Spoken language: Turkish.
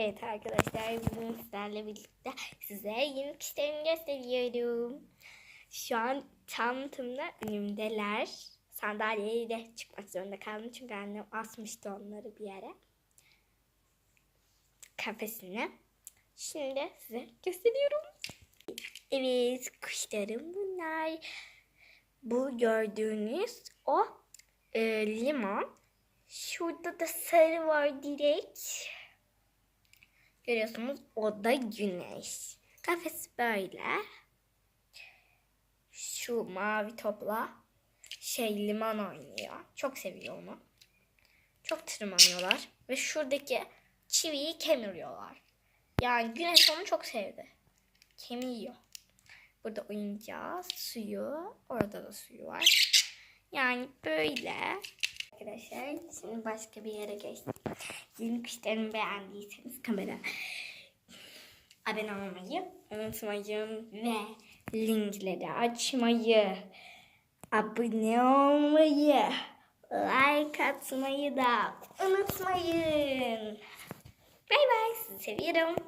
Evet arkadaşlar bugün sizlerle birlikte size yeni kişilerimi gösteriyorum. Şu an tam tamına önümdeler. Sandalyeyi de çıkmak zorunda kaldım çünkü annem asmıştı onları bir yere. Kafesine. Şimdi size gösteriyorum. Evet kuşlarım bunlar. Bu gördüğünüz o e, limon. Şurada da sarı var direkt. Görüyorsunuz o da güneş. Kafesi böyle. Şu mavi topla şey liman oynuyor. Çok seviyor onu. Çok tırmanıyorlar. Ve şuradaki çiviyi kemiriyorlar. Yani güneş onu çok sevdi. Kemiyor. Burada oyuncağız. Suyu. Orada da suyu var. Yani böyle. Arkadaşlar şimdi başka bir yere geçtim. Yeni kuşlarımı beğendiyseniz kamera abone olmayı unutmayın ve linkleri açmayı, abone olmayı, like atmayı da unutmayın. Bay bay sizi seviyorum.